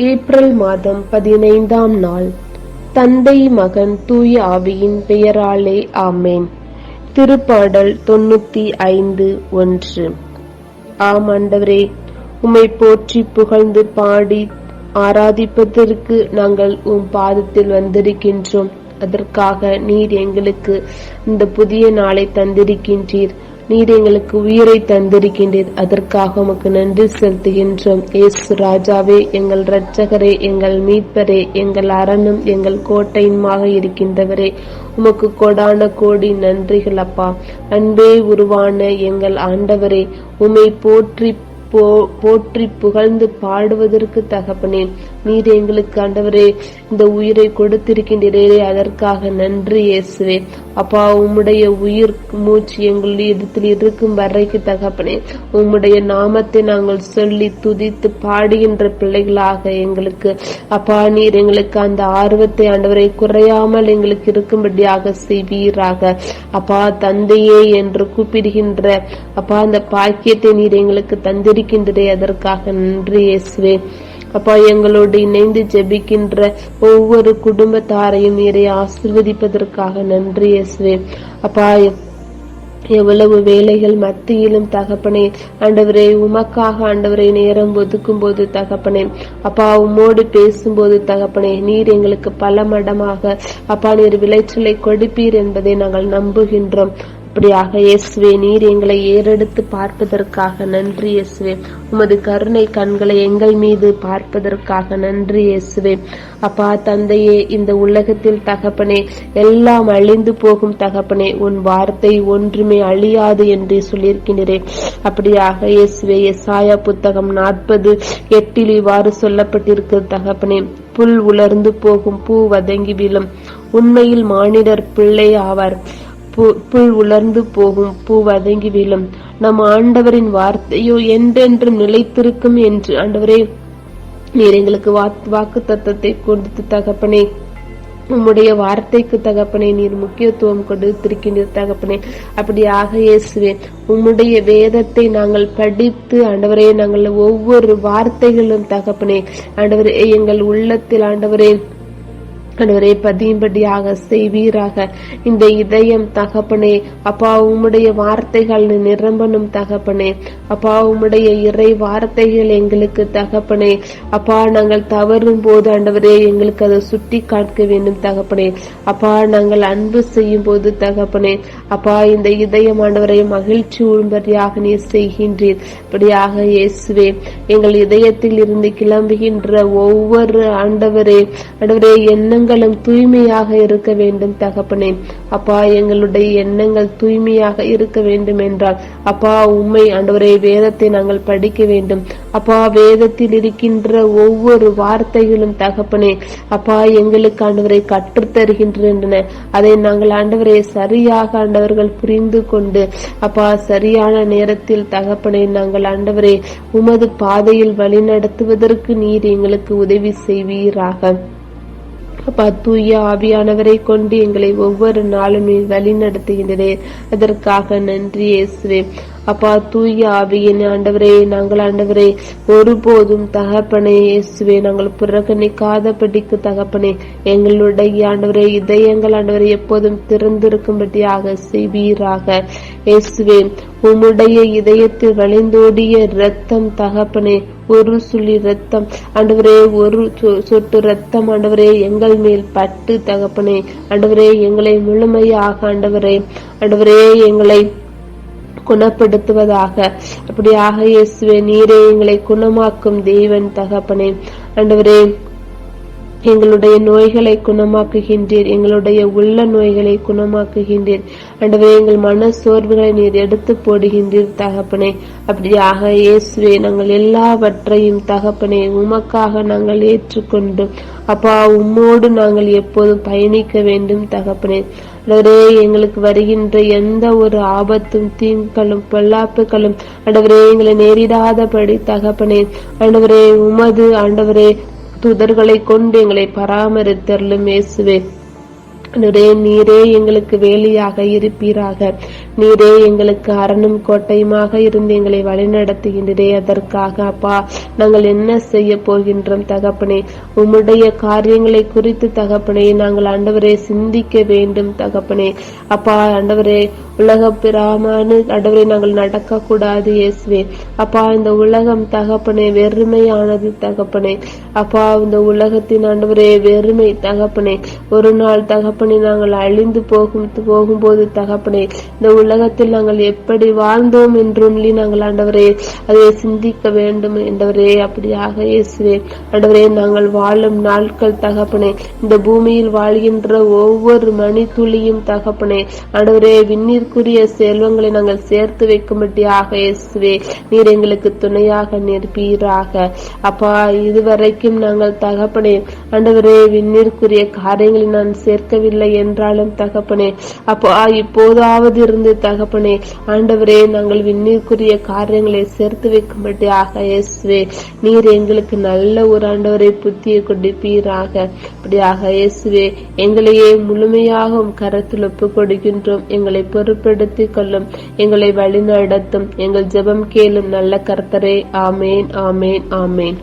April மாதம் பதினைந்தாம் நாள். தந்தை மகன் தூய ஆவியின் பெயராலே ஆமேன். திருப்பாடல் தொண்ணூத்தி ஐந்து ஒன்று. ஆம் ஆண்டவரே உம்மை போற்றி புகழ்ந்து பாடி ஆராதிப்பதற்கு நாங்கள் உம் பாதத்தில் வந்திருக்கின்றோம். அதற்காக நீர் எங்களுக்கு இந்த புதிய நாளை தந்திருக்கின்றீர். நீர் எங்களுக்கு உயிரை தந்திருக்கின்றீர். அதற்காக உமக்கு நன்றி செலுத்துகின்றோம். ஏசு ராஜாவே எங்கள் இரட்சகரே எங்கள் மீட்பரே எங்கள் அரணும் எங்கள் கோட்டையுமாக இருக்கின்றவரே உமக்கு கொடான கோடி நன்றிகள் அப்பா. அன்பே உருவான எங்கள் ஆண்டவரே உமை போற்றி போ- போற்றி புகழ்ந்து பாடுவதற்கு தகப்பனே நீர் எங்களுக்கு ஆண்டவரே இந்த உயிரை கொடுத்திருக்கின்றீரே அதற்காக நன்றி இயேசுவே. அப்பா உம்முடைய உயிர் மூச்சு எங்களுடைய இடத்தில் இருக்கும் வரைக்கு தகப்பனே உம்முடைய நாமத்தை நாங்கள் சொல்லி துதித்து பாடுகின்ற பிள்ளைகளாக எங்களுக்கு. அப்பா நீர் எங்களுக்கு அந்த ஆர்வத்தை ஆண்டவரை குறையாமல் எங்களுக்கு இருக்கும்படியாக செய்வீராக. அப்பா தந்தையே என்று கூப்பிடுகின்ற அப்பா அந்த பாக்கியத்தை நீர் எங்களுக்கு தந்திருக்கின்றதே அதற்காக நன்றி இயேசுவே. அப்பா எங்களோடு இணைந்து ஜெபிக்கின்ற ஒவ்வொரு குடும்பத்தாரையும் நீரை ஆசிர்வதிப்பதற்காக நன்றி இயேசுவே. அப்பா எவ்வளவு வேலைகள் மத்தியிலும் தகப்பனே ஆண்டவரே உமக்காக ஆண்டவரை நேரம் ஒதுக்கும் போது தகப்பனே அப்பா உம்மோடு பேசும்போது தகப்பனே நீர் எங்களுக்கு பல மடமாக அப்பா நீர் விளைச்சலை கொடுப்பீர் என்பதை நாங்கள் நம்புகின்றோம். அப்படியாக இயேசுவே நீர் எங்களை ஏறெடுத்து பார்ப்பதற்காக நன்றி இயேசுவே. உமது கருணை கண்களை எங்கள் மீது பார்ப்பதற்காக நன்றி இயேசுவே. அப்பா தந்தையே இந்த உலகத்தில் தகப்பனே எல்லாம் அழிந்து போகும் தகப்பனே உன் வார்த்தை ஒன்றுமே அழியாது என்று சொல்லியிருக்கின்றேன் அப்படியாக இயேசுவே எசாயா புத்தகம் நாற்பது எட்டில் இவ்வாறு சொல்லப்பட்டிருக்கிற தகப்பனே புல் உலர்ந்து போகும் பூ வதங்கி விழும். உண்மையில் மானிடர் பிள்ளை ஆவார். புல் உலர்ந்து போகும் பூ வதங்கி விழும். நம் ஆண்டவரின் வார்த்தையோ என்றென்றும் நிலைத்திருக்கும் என்று ஆண்டவரே நீர் எங்களுக்கு வாக்கு தத்தத்தை கொடுத்து தகப்பனே உம்முடைய வார்த்தைக்கு தகப்பனே நீர் முக்கியத்துவம் கொடுத்திருக்கின்ற தகப்பனே. அப்படியாக இயேசுவே உம்முடைய வேதத்தை நாங்கள் படித்து ஆண்டவரே நாங்கள் ஒவ்வொரு வார்த்தைகளும் தகப்பனே ஆண்டவரே எங்கள் உள்ளத்தில் ஆண்டவரே ஆண்டவரே பதியும்படியாக செய்வீராக. இந்த இதயம் தகப்பனே அப்பா உம்முடைய வார்த்தைகள் நிரம்பணும் தகப்பனே. அப்பா உம்முடைய இறை வார்த்தைகள் எங்களுக்கு தகப்பனே. அப்பா நாங்கள் தவறும் போது ஆண்டவரே எங்களுக்கு அதை சுட்டி காட்க வேண்டும் தகப்பனே. அப்பா நாங்கள் அன்பு செய்யும் போது தகப்பனே. அப்பா இந்த இதயம் ஆண்டவரை மகிழ்ச்சி உழும்படியாக நீ செய்கின்றீர். இப்படியாக இயேசுவே எங்கள் இதயத்தில் இருந்து கிளம்புகின்ற ஒவ்வொரு ஆண்டவரே ஆண்டவரே எண்ணங்களும் தூய்மையாக இருக்க வேண்டும் தகப்பனே. அப்பா எங்களுடைய எண்ணங்கள் தூய்மையாக இருக்க வேண்டும் என்றால் அப்பா உண்மை ஆண்டவரே வேதத்தை நாங்கள் படிக்க வேண்டும். அப்பா வேதத்தில் இருக்கின்ற ஒவ்வொரு வார்த்தைகளும் தகப்பனே அப்பா எங்களுக்கு ஆண்டவரை கற்றுத்தருகின்றன அதை நாங்கள் ஆண்டவரை சரியாக ஆண்டவர்கள் புரிந்து கொண்டு அப்பா சரியான நேரத்தில் தகப்பனை நாங்கள் ஆண்டவரே உமது பாதையில் வழிநடத்துவதற்கு நீர் எங்களுக்கு உதவி செய்வீராக. அப்பா தூய ஆவியானவரை கொண்டு எங்களை ஒவ்வொரு நாளும் நீர் வழி நடத்துகின்றனர் அதற்காக நன்றி இயேசுவே. அப்பா தூய ஆவியின் ஆண்டவரே நாங்கள் ஆண்டவரே ஒருபோதும் தகப்பனே இயேசுவே நாங்கள் புறக்கணிக்காதபடிக்கு தகப்பனே எங்களுடைய ஆண்டவரே இதயங்கள் ஆண்டவரை எப்போதும் திறந்திருக்கும்படியாக செய்வீராக. இயேசுவே உம்முடைய இதயத்தில் வழிந்தோடிய இரத்தம் தகப்பனே ஒரு சுழி ரத்தம் ஆண்டவரே ஒரு சொ- சொட்டு ரத்தம் ஆண்டவரே எங்கள் மேல் பட்டு தகப்பனே ஆண்டவரே எங்களை முழுமையாக ஆண்டவரே ஆண்டவரே எங்களை குணப்படுத்துவதாக. அப்படியாக இயேசுவே நீரே எங்களை குணமாக்கும் தேவன் தகப்பனே. ஆண்டவரே எங்களுடைய நோய்களை குணமாக்குகின்றீர். எங்களுடைய உள்ள நோய்களை குணமாக்குகின்றீர். ஆண்டவரே எங்கள் மன சோர்வுகளை நீர் எடுத்து போடுகின்றீர் தகப்பனே. அப்படியாக இயேசுவே நாங்கள் எல்லாவற்றையும் தகப்பனே உமக்காக நாங்கள் ஏற்றுக்கொண்டு அப்பா உம்மோடு நாங்கள் எப்போதும் பயணிக்க வேண்டும் தகப்பனே. அடவரே எங்களுக்கு வருகின்ற எந்த ஒரு ஆபத்தும் தீங்களும் பொல்லாப்புகளும் ஆண்டவரே எங்களை நேரிடாதபடி தகப்பனே. ஆண்டவரே உமது ஆண்டவரே தூதர்களை கொண்டு எங்களை பராமரித்தருளும் இயேசுவே. ஆண்டவரே நீரே எங்களுக்கு வேலியாக இருப்பீராக. நீரே எங்களுக்கு அரணும் கோட்டையுமாக இருந்து எங்களை வழிநடத்துகின்றே அதற்காக அப்பா நாங்கள் என்ன செய்ய போகின்றோம் தகப்பனே? உம்முடைய காரியங்களை குறித்து தகப்பனே நாங்கள் ஆண்டவரே சிந்திக்க வேண்டும் தகப்பனே. அப்பா ஆண்டவரே உலக பிராமணு அடவரை நாங்கள் நடக்க கூடாது இயேசுவே. அப்பா இந்த உலகம் தகப்பனே வெறுமையானது தகப்பனே. அப்பா இந்த உலகத்தின் ஆண்டவரே வெறுமை தகப்பனே. ஒரு நாள் தகப்பனே நாங்கள் அழிந்து போகும் போகும்போது தகப்பனே இந்த உலகத்தில் நாங்கள் எப்படி வாழ்ந்தோம் என்றும் நாங்கள் ஆண்டவரே அதை சிந்திக்க வேண்டும் என்றவரே அப்படியாக இயேசுவே. ஆண்டவரே நாங்கள் வாழும் நாட்கள் தகப்பனே இந்த பூமியில் வாழ்கின்ற ஒவ்வொரு மணி துளியும் தகப்பனே. ஆண்டவரே விண்ணிற்குரிய செல்வங்களை நாங்கள் சேர்த்து வைக்கும்படியாக இயேசுவே நீர் எங்களுக்கு துணையாக நிற்பீராக. அப்பா இதுவரைக்கும் நாங்கள் தகப்பனே ஆண்டவரே விண்ணிற்குரிய காரியங்களை நான் சேர்க்கவில்லை என்றாலும் தகப்பனே அப்பா இப்போதாவது இருந்து தகப்பனே ஆண்டவரே நாங்கள் விண்ணிற்குரிய காரியங்களை சேர்த்து வைக்கும்படியாக இயேசுவே நீர் எங்களுக்கு நல்ல ஒரு ஆண்டவரை புத்தியை கொடுப்பீராக. அப்படியாக இயேசுவே எங்களையே முழுமையாக கரத்தில் ஒப்புக் கொடுக்கின்றோம் எங்களை பொறுப்பு பொறுப்படுத்திக் கொள்ளும். எங்களை வழிநடத்தும். எங்கள் ஜெபம் கேளும் நல்ல கர்த்தரே. ஆமேன் ஆமேன் ஆமேன்.